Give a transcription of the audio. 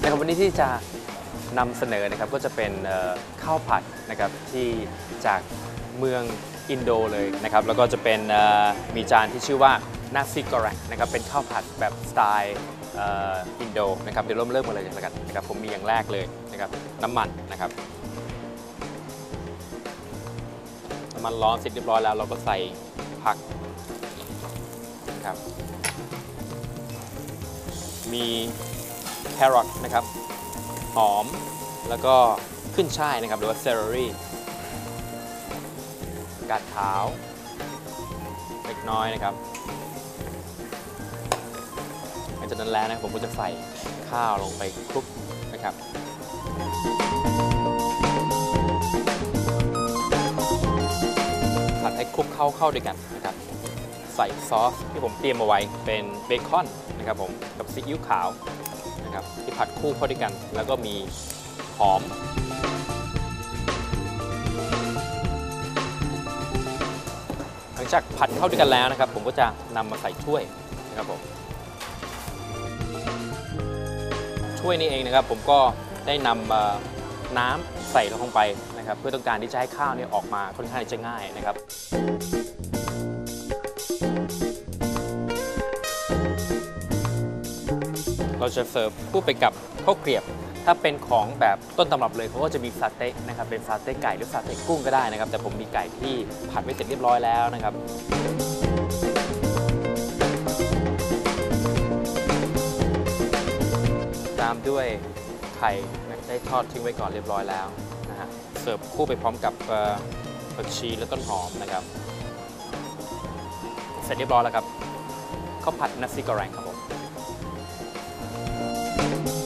ในครับวันนี้ที่จะ นำเสนอนะครับก็จะเป็นข้าวผัดนะครับที่จากเมืองอินโดเลยนะครับแล้วก็จะเป็นมีจานที่ชื่อว่านาซิกอรักนะครับเป็นข้าวผัดแบบสไตล์อินโดนะครับเดี๋ยวเริ่มเริ่มกันเลยกันนะครับผมมีอย่างแรกเลยนะครับน้ำมันนะครับน้ำมันร้อนเสร็จเรียบร้อยแล้วเราก็ใส่ผักนะครับมีแครอทนะครับ หอม แล้วก็ขึ้นช่ายนะครับ หรือว่าเซอร์รี่กาดขาวเล็กน้อยนะครับหลังจากนั้นแล้วนะครับผมก็จะใส่ข้าวลงไปคลุกนะครับผัดให้คลุกเข้าเข้าด้วยกันนะครับ ใส่ซอสที่ผมเตรียมเอาไว้เป็นเบคอนนะครับผมกับซีอิ๊วขาว นะครับที่ผัดคู่เข้าด้วยกัน แล้วก็มีหอม หลังจากผัดเข้าด้วยกันแล้วนะครับ ผมก็จะนำมาใส่ถ้วยนะครับผมถ้วยนี้เองนะครับ ผมก็ได้นำน้ำใส่ลงไปนะครับ เพื่อต้องการที่จะให้ข้าวเนี่ยออกมาค่อนข้างที่จะง่ายนะครับ เราจะเสิร์ฟคู่ไปกับข้าวเกรียบ ถ้าเป็นของแบบต้นตำรับเลยเขาก็จะมีซาเต๊ะนะครับเป็นซาเต๊ะไก่หรือซาเต๊ะกุ้งก็ได้นะครับ แต่ผมมีไก่ที่ผัดไว้เสร็จเรียบร้อยแล้วนะครับตามด้วยไข่ได้ทอดทิ้งไว้ก่อนเรียบร้อยแล้วนะฮะเสิร์ฟคู่ไปพร้อมกับผักชีและต้นหอมนะครับ เสร็จเรียบร้อยแล้วครับข้าวผัดนัสซิกอแรงครับ ผม